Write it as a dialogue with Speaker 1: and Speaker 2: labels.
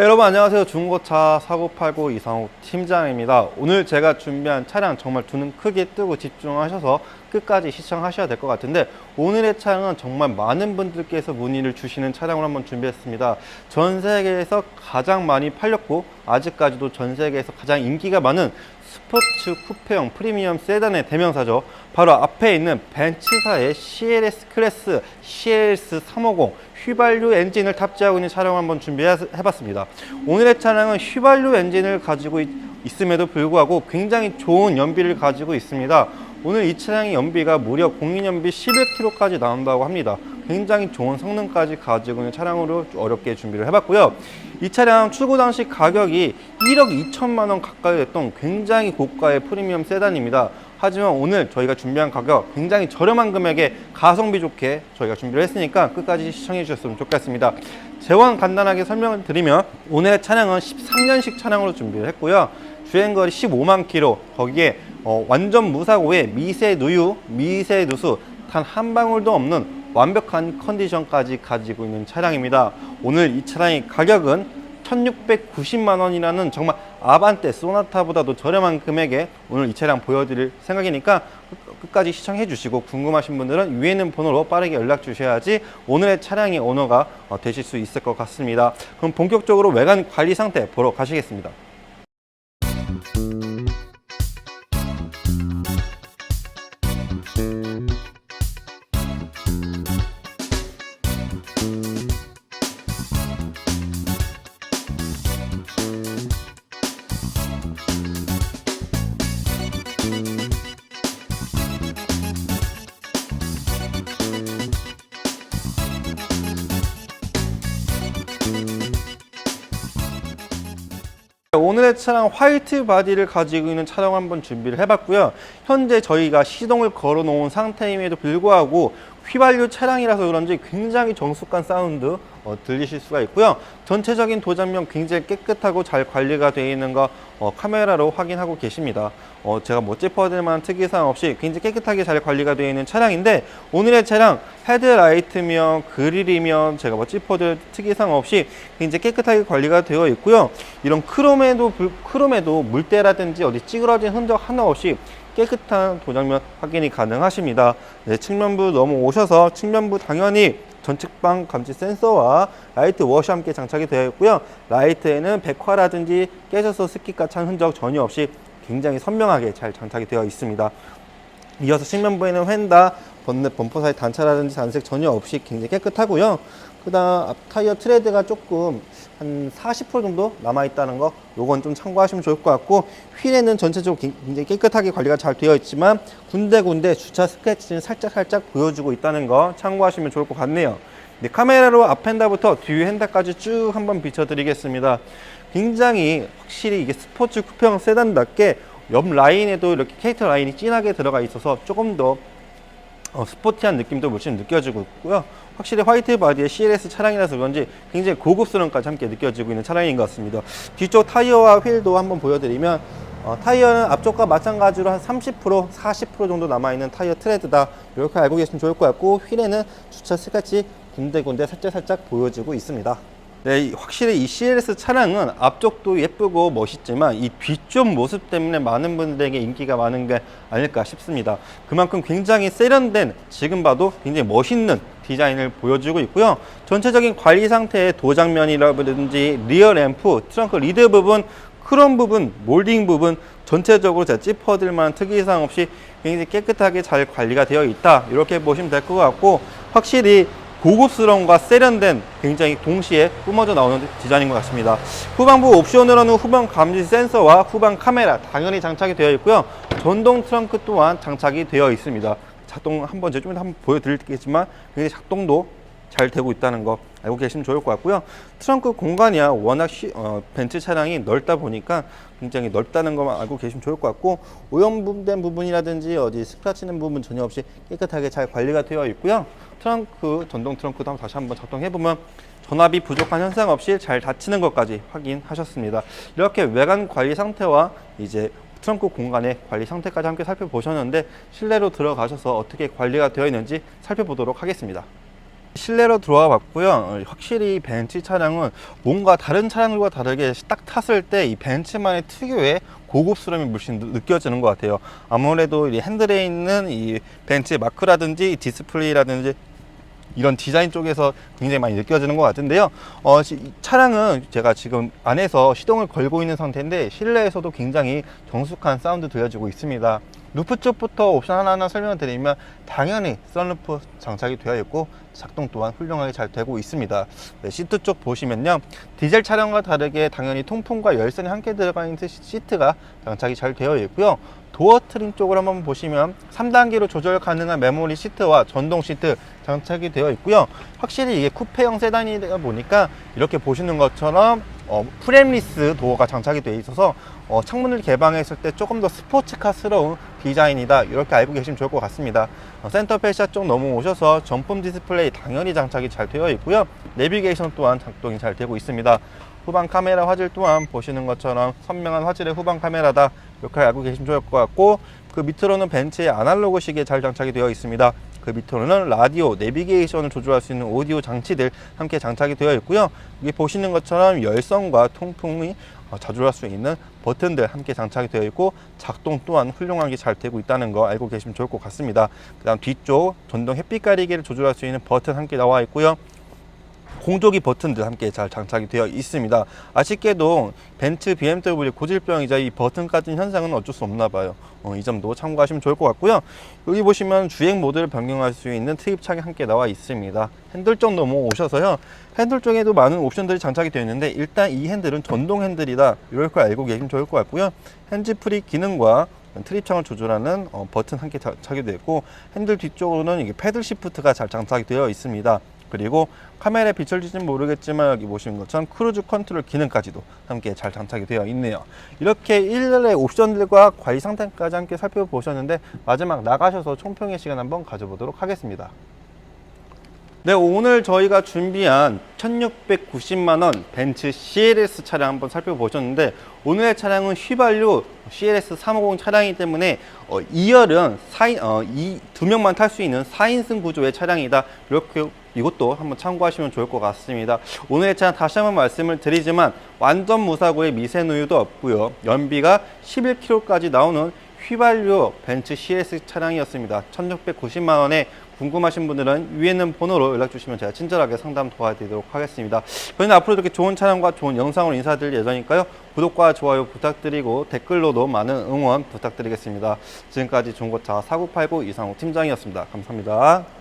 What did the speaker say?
Speaker 1: 네, 여러분 안녕하세요. 중고차 사고팔고 이상욱 팀장입니다. 오늘 제가 준비한 차량 정말 두 눈 크게 뜨고 집중하셔서 끝까지 시청하셔야 될 것 같은데 오늘의 차량은 정말 많은 분들께서 문의를 주시는 차량을 한번 준비했습니다. 전 세계에서 가장 많이 팔렸고 아직까지도 전 세계에서 가장 인기가 많은 스포츠 쿠페형 프리미엄 세단의 대명사죠. 바로 앞에 있는 벤츠사의 CLS 클래스 CLS 350 휘발유 엔진을 탑재하고 있는 차량을 한번 준비해봤습니다. 오늘의 차량은 휘발유 엔진을 가지고 있, 있음에도 불구하고 굉장히 좋은 연비를 가지고 있습니다. 오늘 이 차량의 연비가 무려 공인연비 11km까지 나온다고 합니다. 굉장히 좋은 성능까지 가지고 있는 차량으로 어렵게 준비를 해봤고요. 이 차량 출고 당시 가격이 1억 2천만 원 가까이 됐던 굉장히 고가의 프리미엄 세단입니다. 하지만 오늘 저희가 준비한 가격 굉장히 저렴한 금액에 가성비 좋게 저희가 준비를 했으니까 끝까지 시청해 주셨으면 좋겠습니다. 재원 간단하게 설명을 드리면 오늘의 차량은 13년식 차량으로 준비를 했고요. 주행거리 15만 킬로 거기에 어, 완전 무사고에 미세 누유, 미세 누수 단 한 방울도 없는 완벽한 컨디션까지 가지고 있는 차량입니다. 오늘 이 차량의 가격은 1690만 원이라는 정말 아반떼 소나타보다도 저렴한 금액에 오늘 이 차량 보여드릴 생각이니까 끝- 끝까지 시청해 주시고 궁금하신 분들은 위에 있는 번호로 빠르게 연락 주셔야지 오늘의 차량의 오너가 어, 되실 수 있을 것 같습니다. 그럼 본격적으로 외관 관리 상태 보러 가시겠습니다. 오늘의 차량 화이트 바디를 가지고 있는 차량 한번 준비를 해봤고요. 현재 저희가 시동을 걸어 놓은 상태임에도 불구하고 휘발유 차량이라서 그런지 굉장히 정숙한 사운드 어, 들리실 수가 있고요. 전체적인 도장면 굉장히 깨끗하고 잘 관리가 되어 있는 거 어, 카메라로 확인하고 계십니다. 어, 제가 못 짚어드릴 만한 특이사항 없이 굉장히 깨끗하게 잘 관리가 되어 있는 차량인데 오늘의 차량 헤드라이트면 그릴이면 제가 뭐 짚어드릴 특이사항 없이 굉장히 깨끗하게 관리가 되어 있고요. 이런 크롬에도 불- 크롬에도 물때라든지 어디 찌그러진 흔적 하나 없이 깨끗한 도장면 확인이 가능하십니다. 네, 측면부 넘어오셔서 측면부 당연히 전측방 감지 센서와 라이트 워시 함께 장착이 되어 있고요. 라이트에는 백화라든지 깨져서 스키가 찬 흔적 전혀 없이 굉장히 선명하게 잘 장착이 되어 있습니다. 이어서 측면부에는 휀다, 범퍼 사이 단차라든지 단색 전혀 없이 굉장히 깨끗하고요. 그다음 앞 타이어 트레드가 조금 한 40% 정도 남아 있다는 거, 요건 좀 참고하시면 좋을 것 같고 휠에는 전체적으로 굉장히 깨끗하게 관리가 잘 되어 있지만 군데군데 주차 스크래치는 살짝 살짝 보여주고 있다는 거 참고하시면 좋을 것 같네요. 네, 카메라로 앞 핸다부터 뒤 핸다까지 쭉 한번 비춰드리겠습니다. 굉장히 확실히 이게 스포츠 쿠페형 세단답게 옆 라인에도 이렇게 캐릭터 라인이 진하게 들어가 있어서 조금 더 어, 스포티한 느낌도 물씬 느껴지고 있고요. 확실히 화이트 바디의 CLS 차량이라서 그런지 굉장히 고급스러움까지 함께 느껴지고 있는 차량인 것 같습니다. 뒤쪽 타이어와 휠도 한번 보여드리면 어, 타이어는 앞쪽과 마찬가지로 한 30%, 40% 정도 남아있는 타이어 트레드다. 이렇게 알고 계시면 좋을 것 같고 휠에는 주차 스크래치 군데군데 살짝살짝 보여지고 있습니다. 네, 이- 확실히 이 CLS 차량은 앞쪽도 예쁘고 멋있지만 이 뒤쪽 모습 때문에 많은 분들에게 인기가 많은 게 아닐까 싶습니다. 그만큼 굉장히 세련된 지금 봐도 굉장히 멋있는 디자인을 보여주고 있고요. 전체적인 관리 상태의 도장면이라든지 리어 램프, 트렁크 리드 부분, 크롬 부분, 몰딩 부분 전체적으로 제가 짚어드릴 만한 특이사항 없이 굉장히 깨끗하게 잘 관리가 되어 있다. 이렇게 보시면 될 것 같고 확실히 고급스러움과 세련된 굉장히 동시에 뿜어져 나오는 디자인인 것 같습니다. 후방부 옵션으로는 후방 감지 센서와 후방 카메라 당연히 장착이 되어 있고요. 전동 트렁크 또한 장착이 되어 있습니다. 작동 한번 제가 좀 한번 보여드리겠지만 굉장히 작동도 잘 되고 있다는 거 알고 계시면 좋을 것 같고요. 트렁크 공간이야 워낙 쉬, 어, 벤츠 차량이 넓다 보니까 굉장히 넓다는 것만 알고 계시면 좋을 것 같고 오염된 부분이라든지 어디 스크라치는 부분 전혀 없이 깨끗하게 잘 관리가 되어 있고요. 트렁크 전동 트렁크도 다시 한번 작동해 보면 전압이 부족한 현상 없이 잘 닫히는 것까지 확인하셨습니다. 이렇게 외관 관리 상태와 이제 트렁크 공간의 관리 상태까지 함께 살펴보셨는데 실내로 들어가셔서 어떻게 관리가 되어 있는지 살펴보도록 하겠습니다. 실내로 들어와 봤고요. 어, 확실히 이 벤츠 차량은 뭔가 다른 차량들과 다르게 딱 탔을 때 이 벤츠만의 특유의 고급스러움이 물씬 느- 느껴지는 것 같아요. 아무래도 이 핸들에 있는 이 벤츠의 마크라든지 디스플레이라든지 이런 디자인 쪽에서 굉장히 많이 느껴지는 것 같은데요. 어, 차량은 제가 지금 안에서 시동을 걸고 있는 상태인데 실내에서도 굉장히 정숙한 사운드 들려주고 있습니다. 루프 쪽부터 옵션 하나하나 설명을 드리면 당연히 썬루프 장착이 되어 있고 작동 또한 훌륭하게 잘 되고 있습니다. 네, 시트 쪽 보시면요. 디젤 차량과 다르게 당연히 통풍과 열선이 함께 들어가 있는 시- 시트가 장착이 잘 되어 있고요. 도어 트림 쪽을 한번 보시면 3단계로 조절 가능한 메모리 시트와 전동 시트 장착이 되어 있고요. 확실히 이게 쿠페형 세단이다 보니까 이렇게 보시는 것처럼 어, 프렘리스 도어가 장착이 되어 있어서 어, 창문을 개방했을 때 조금 더 스포츠카스러운 디자인이다 이렇게 알고 계시면 좋을 것 같습니다. 어, 센터 페시아 쪽 넘어오셔서 전품 디스플레이 당연히 장착이 잘 되어 있고요. 내비게이션 또한 작동이 잘 되고 있습니다. 후방 카메라 화질 또한 보시는 것처럼 선명한 화질의 후방 카메라다 이렇게 알고 계시면 좋을 것 같고 그 밑으로는 벤츠의 아날로그 시계 잘 장착이 되어 있습니다. 그 밑으로는 라디오, 내비게이션을 조절할 수 있는 오디오 장치들 함께 장착이 되어 있고요. 여기 보시는 것처럼 열선과 통풍이 어, 자주할 수 있는 버튼들 함께 장착이 되어 있고 작동 또한 훌륭하게 잘 되고 있다는 거 알고 계시면 좋을 것 같습니다. 그 다음 뒤쪽 전동 햇빛 가리개를 조절할 수 있는 버튼 함께 나와 있고요. 공조기 버튼들 함께 잘 장착이 되어 있습니다. 아쉽게도 벤츠, BMW 고질병이자 이 버튼 같은 현상은 어쩔 수 없나 봐요. 어, 이 점도 참고하시면 좋을 것 같고요. 여기 보시면 주행 모드를 변경할 수 있는 트립 창이 함께 나와 있습니다. 핸들 쪽 넘어오셔서요. 핸들 쪽에도 많은 옵션들이 장착이 되어 있는데 일단 이 핸들은 전동 핸들이다. 이걸 알고 계시면 좋을 것 같고요. 핸즈 프리 기능과 트립 창을 조절하는 어, 버튼 함께 장착이 되어 있고 핸들 뒤쪽으로는 이게 패들 시프트가 잘 장착이 되어 있습니다. 그리고 카메라에 비춰질지는 모르겠지만 여기 보시는 것처럼 크루즈 컨트롤 기능까지도 함께 잘 장착이 되어 있네요. 이렇게 일일의 옵션들과 관리 상태까지 함께 살펴보셨는데 마지막 나가셔서 총평의 시간 한번 가져보도록 하겠습니다. 네, 오늘 저희가 준비한 1690만 원 벤츠 CLS 차량 한번 살펴보셨는데 오늘의 차량은 휘발유 CLS 350 차량이기 때문에 어, 2열은 4인, 어, 이, 두 명만 탈 수 있는 4인승 구조의 차량이다. 이렇게 이것도 한번 참고하시면 좋을 것 같습니다. 오늘의 차량 다시 한번 말씀을 드리지만 완전 무사고의 미세 누유도 없고요. 연비가 11km까지 나오는 휘발유 벤츠 CS 차량이었습니다. 1690만 원에 궁금하신 분들은 위에 있는 번호로 연락 주시면 제가 친절하게 상담 도와드리도록 하겠습니다. 저희는 앞으로 이렇게 좋은 차량과 좋은 영상으로 인사드릴 예정이니까요. 구독과 좋아요 부탁드리고 댓글로도 많은 응원 부탁드리겠습니다. 지금까지 중고차 4989 이상호 팀장이었습니다. 감사합니다.